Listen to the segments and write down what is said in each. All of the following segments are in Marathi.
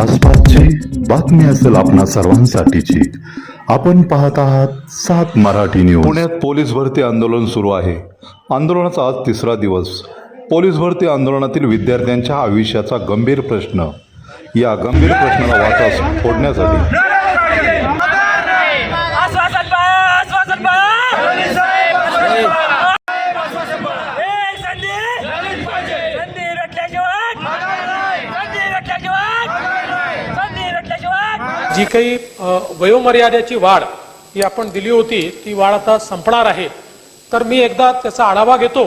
आसपासची बातमी असेल आपणा सर्वांसाठीची. आपण पाहत आहात सात मराठी न्यूज पुण्यात पोलीस भरती आंदोलन सुरू आहे. आंदोलनाचा आज तिसरा दिवस. पोलीस भरती आंदोलनातील विद्यार्थ्यांच्या आयुष्याचा गंभीर प्रश्न. या गंभीर प्रश्नाला वाचा फोडण्यासाठी आश्वासन पाहा आश्वासन पाहा ए, संधी संधी भेटल्याशिवाय संधी भेटल्याशिवाय संधी भेटल्याशिवाय जी काही वयोमर्यादेची वाढ ही आपण दिली होती ती वाढ आता संपणार आहे. तर मी एकदा त्याचा आढावा घेतो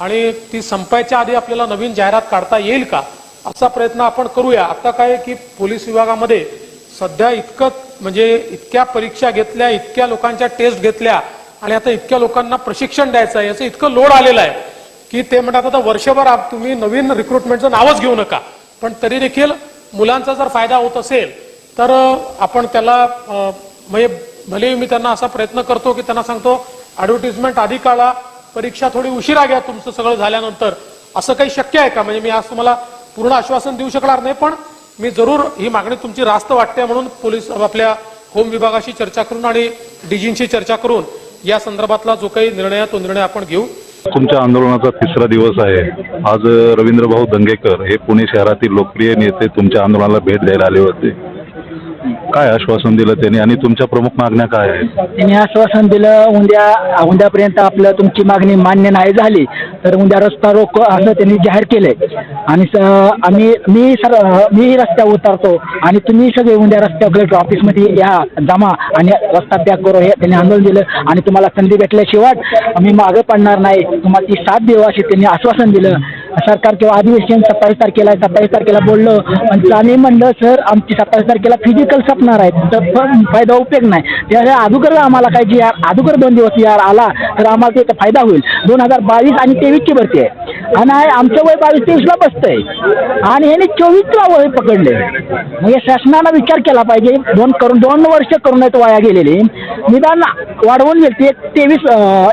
आणि ती संपायच्या आधी आपल्याला नवीन जाहिरात काढता येईल का असा प्रयत्न आपण करूया. आता काय आहे की पोलीस विभागामध्ये सध्या इतकं म्हणजे इतक्या परीक्षा घेतल्या इतक्या लोकांच्या टेस्ट घेतल्या आणि आता इतक्या लोकांना प्रशिक्षण द्यायचं आहे याचं इतकं लोड आलेलं आहे की ते म्हणतात आता वर्षभर तुम्ही नवीन रिक्रुटमेंटचं नावच घेऊ नका. पण तरी देखील मुलांचा जर फायदा होत असेल तर आपण त्याला म्हणजे भलेही मी त्यांना असा प्रयत्न करतो की त्यांना सांगतो ऍडव्हर्टिजमेंट आधी काढा परीक्षा थोडी उशिरा घ्या तुमचं सगळं झाल्यानंतर. असं काही शक्य आहे का? म्हणजे मी आज तुम्हाला पूर्ण आश्वासन देऊ शकणार नाही पण मी जरूर ही मागणी तुमची रास्त वाटते म्हणून पोलीस आपल्या होम विभागाशी चर्चा करून आणि डीजींशी चर्चा करून या संदर्भातला जो काही निर्णय तो निर्णय आपण घेऊ. तुमच्या आंदोलनाचा तिसरा दिवस आहे. आज रवींद्रभाऊ दंगेकर हे पुणे शहरातील लोकप्रिय नेते तुमच्या आंदोलनाला भेट द्यायला आले होते. काय आश्वासन दिलं त्यांनी? आणि तुमच्या प्रमुख मागण्या काय आहेत? त्यांनी आश्वासन दिलं उद्या उद्यापर्यंत आपलं तुमची मागणी मान्य नाही झाली तर उद्या रस्ता रोको असं त्यांनी जाहीर केलंय. आणि स- आम्ही मी सर मी रस्त्यावर उतरतो आणि तुम्ही सगळे उद्या रस्त्यावर कलेक्टर ऑफिसमध्ये या जमा आणि रस्ता पॅक करू हे त्यांनी आंदोलन दिलं. आणि तुम्हाला संधी भेटल्याशिवाय आम्ही मागे पडणार नाही. तुम्हाला ती साथ देऊ असे त्यांनी आश्वासन दिलं. सरकार किंवा अधिवेशन सत्तावीस तारखेला आहे. सत्तावीस तारखेला बोललो. पण आम्ही म्हणलं सर आमची सत्तावीस तारखेला फिजिकल सपणार आहे. तर फायदा उपयोग नाही. त्यामुळे अगोदर आम्हाला काय जी यार अगोदर दोन दिवस यार आला तर आम्हाला त्याचा फायदा होईल. दोन हजार बावीस आणि तेवीसची भरती आहे. आणि आहे आमचं वय बावीस तेवीसला बसतंय. आणि ह्याने चोवीसला वय पकडले म्हणजे शासनानं विचार केला पाहिजे. दोन करून दोन वर्ष करून आहेत वाया गेलेले. निदान वाढवून घेतली एक तेवीस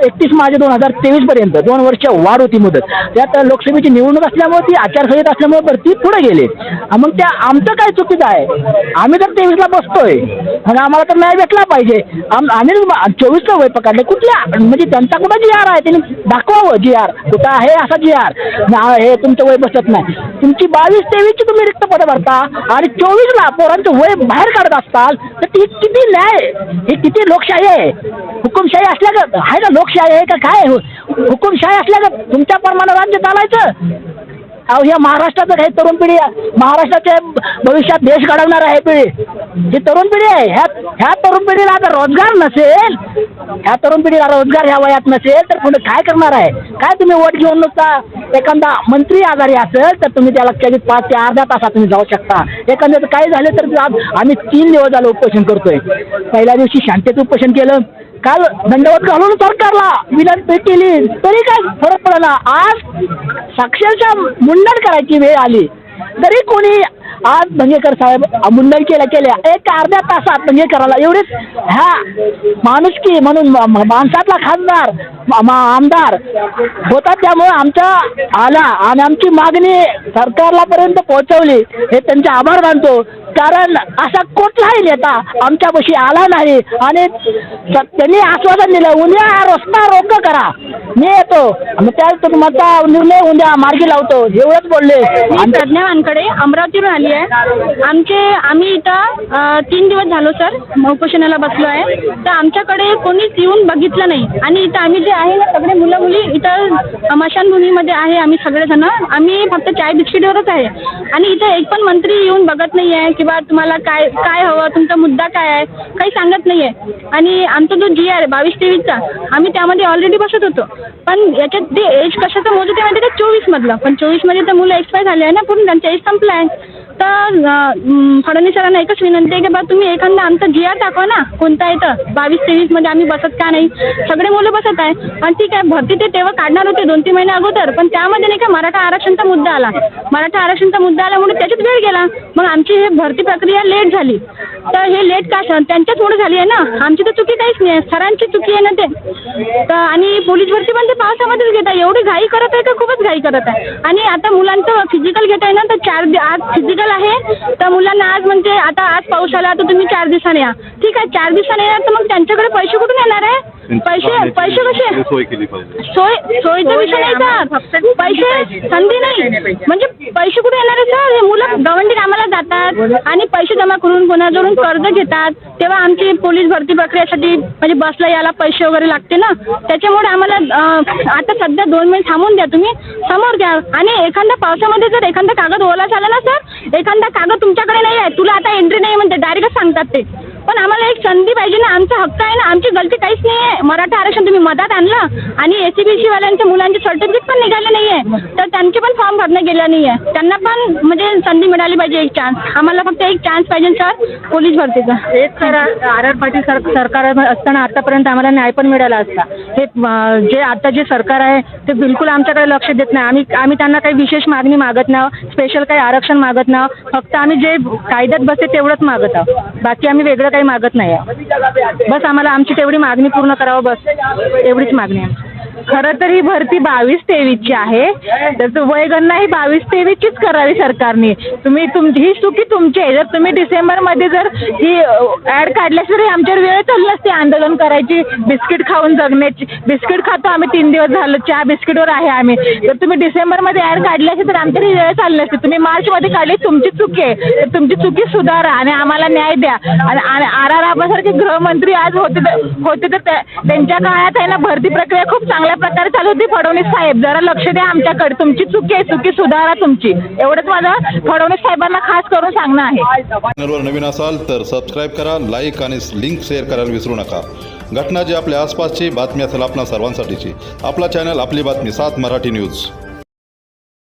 एकतीस मार्च दोन हजार तेवीस पर्यंत. दोन वर्ष वाढ होती मुदत. त्यात लोकसभेची निवडणूक असल्यामुळे ती आचारसंहिता असल्यामुळे भरती पुढे गेली मग त्या आमचं काय चुकीचं आहे? आम्ही तर तेवीसला बसतोय. मग आम्हाला तर न्याय भेटला पाहिजे. आम आम्ही चोवीसला वय पकडले. कुठल्या म्हणजे त्यांचा कुठं जी आर आहे? त्यांनी दाखवावं जी आर. कुठं आहे असा जी आर? हे तुमचं वय बसत नाही. तुमची बावीस तेवीसची तुम्ही रिक्त पदं भरता आणि चोवीसला पोरांचं वय बाहेर काढत असताल तर ती किती न्याय ही किती लोकशाही आहे? हुकुमशाही असल्या का आहे का लोकशाही आहे का काय? हुकुमशाही असल्या तुमच्या प्रमाणे राज्य चालायचं. अहो ह्या महाराष्ट्राचं काही तरुण पिढी महाराष्ट्राच्या भविष्यात देश घडवणार आहे पिढी. ही तरुण पिढी आहे. ह्या ह्या तरुण पिढीला आता रोजगार नसेल ह्या तरुण पिढीला रोजगार ह्या वयात नसेल तर पुढे काय करणार आहे? काय तुम्ही वोट घेऊन नुसता एखादा मंत्री आजारी असेल तर तुम्ही त्याला कधी पाच ते अर्ध्या तासात तुम्ही जाऊ शकता. एखाद्याचं काय झालं तर आज आम्ही तीन दिवस झालं उपोषण करतोय. पहिल्या दिवशी शांतेत उपोषण केलं. काल दंडवत घालून सरकारला विनंती केली तरी काय फरक पडला? आज साक्षरशः मुंडन करायची वेळ आली. तरी कोणी आज भंगेकर साहेब मुंडन केल्या केल्या. एक अर्ध्या तासात भंगेकराला एवढेच ह्या माणुसकी म्हणून माणसातला खासदार आमदार होता त्यामुळे आमच्या आला आणि आमची मागणी सरकारला पर्यंत पोहोचवली. हे त्यांचे आभार मानतो. कारण असा कुठलाही नेता आमच्यापाशी आला नाही. आणि त्यांनी आश्वासन दिलं उद्या रस्ता रोक करा. मी येतो. त्या तुमचा निर्णय उद्या मार्गी लावतो. एवढंच बोलले. मी अमरावतीवरून आली आहे. आमचे आम्ही इथं तीन दिवस झालो सर. उपोषणाला बसलो आहे. तर आमच्याकडे कोणीच येऊन बघितलं नाही. आणि इथं आम्ही जे आहे ना सगळे मुलं मुली इथं स्मशानभूमीमध्ये आहे आम्ही सगळेजण. आम्ही फक्त चाय बिस्किटवरच आहे. आणि इथं एक पण मंत्री येऊन बघत नाही आहे किंवा तुम्हाला काय काय हवं तुमचा मुद्दा काय आहे काही सांगत नाही आहे आणि आमचा जो जी आर आहे बावीस तेवीसचा आम्ही त्यामध्ये ऑलरेडी बसत होतो. पण याच्यात ते एज कशाचं मोजत आहे माहिती आहे का चोवीसमधलं पण चोवीसमध्ये तर मुलं एक्सपायर झाले आहे ना पूर्ण त्यांचा एज संपला आहे तर अं, फडणवीस सरांना एकच विनंती आहे की बा तुम्ही एखादा आमचा जी आर दाखवा ना कोणता आहे तर. बावीस तेवीसमध्ये आम्ही बसत का नाही? सगळे मुलं बसत आहे. आणि ठीक आहे भरती ते तेव्हा काढणार होते दोन तीन महिने अगोदर पण त्यामध्ये नाही का मराठा आरक्षणचा मुद्दा आला. मराठा आरक्षणचा मुद्दा आल्यामुळे त्याच्यात वेळ गेला. मग आमची हे भरती प्रक्रिया लेट झाली. तर हे लेट का सर त्यांच्याचमुळे झाली आहे ना. आमची तर चुकी काहीच नाही आहे. सरांची चुकी आहे ना ते. तर आणि पोलीस भरती पण ते पावसामध्येच घेत आहे. एवढी घाई करत आहे का? खूपच घाई करत आहे. आणि आता मुलांचं फिजिकल घेत आहे ना तर चार दि- आज फिजिकल आहे. तर मुलांना आज म्हणजे आता आज पाऊस आला तर तुम्ही चार दिवसाने या. ठीक आहे चार दिवसाने येणार तर मग त्यांच्याकडे पैसे कुठून येणार आहे? पैसे पैसे कसे? सोय केली पाहिजे. सोय सोयीचा विषय नाही सर पैसे संधी नाही म्हणजे पैसे कुठे येणार आहे सर हे मुलं गव्हर्नमेंट कामाला जातात आणि पैसे जमा करून कोणाजवळून कर्ज घेतात. तेव्हा आमची पोलीस भरती प्रक्रियेसाठी म्हणजे बसला यायला पैसे वगैरे लागते ना? त्याच्यामुळे आम्हाला आता सध्या दोन मिनिट थांबून द्या तुम्ही. समोर घ्या. आणि एखाद्या पावसामध्ये जर एखादा कागद ओला झाला ना सर? एखादा कागद तुमच्याकडे नाही आहे. तुला आता एंट्री नाही म्हणते डायरेक्टच सांगतात ते. पण आम्हाला एक संधी पाहिजे ना आमचा हक्क आहे ना आमची गलती काहीच नाही आहे. मराठा आरक्षण तुम्ही मधात आणलं आणि एस सी बी सी वाल्यांच्या मुलांचे सर्टिफिकेट पण निघाले नाही आहे. तर त्यांचे पण फॉर्म भरणं गेलं नाही आहे. त्यांना पण म्हणजे संधी मिळाली पाहिजे एक चान्स आम्हाला फक्त एक चान्स पाहिजे सर पोलीस भरतीचा. एक sir R R Patil sir सरकार असताना आतापर्यंत आम्हाला न्याय पण मिळाला असता. हे जे आता जे सरकार आहे ते बिलकुल आमच्याकडे लक्ष देत नाही. आम्ही आम्ही त्यांना काही विशेष मागणी मागत नाही. स्पेशल काही आरक्षण मागत नाही फक्त आम्ही जे कायद्यात बसते तेवढंच मागत आहोत. बाकी आम्ही वेगळं काही मागत नाही आहे बस आम्हाला आमची तेवढी मागणी पूर्ण करावं बस. एवढीच मागणी आहे खरं तर ही भरती बावीस तेवीसची आहे. तर तू वयगणना ही बावीस तेवीसचीच करावी सरकारने. तुम्ही तुमची ही चुकी तुमची आहे. जर तुम्ही डिसेंबरमध्ये जर ही ॲड काढल्यास तरी आमच्यावर वेळ चालली नसते आंदोलन करायची. बिस्किट खाऊन जगण्याची. बिस्किट खातो आम्ही तीन दिवस झालं. चहा बिस्किटवर आहे आम्ही. तर तुम्ही डिसेंबरमध्ये ॲड काढली असती तर आमच्यावर वेळ चालली नसते. तुम्ही मार्चमध्ये काढली तुमची चुकी आहे. तर तुमची चुकी सुधारा आणि आम्हाला न्याय द्या. आणि आर आर आबासारखे गृहमंत्री आज होते तर होते तर त्या- त्यांच्या काळात आहे ना भरती प्रक्रिया खूप चांगल्या प्रकारे चालू होती? फडणवीस साहेब जरा लक्ष द्या आमच्याकडे. तुमची चुकी आहे चुकी सुधारा तुमची. एवढंच माझं फडणवीस साहेबांना खास करून सांगणं आहे. चॅनलवर नवीन असाल तर सबस्क्राईब करा लाईक आणि लिंक शेअर करायला विसरू नका. घटना जी आपल्या आसपासची बातमी असेल आपणा सर्वांसाठीची. आपला चॅनल आपली बातमी सात मराठी न्यूज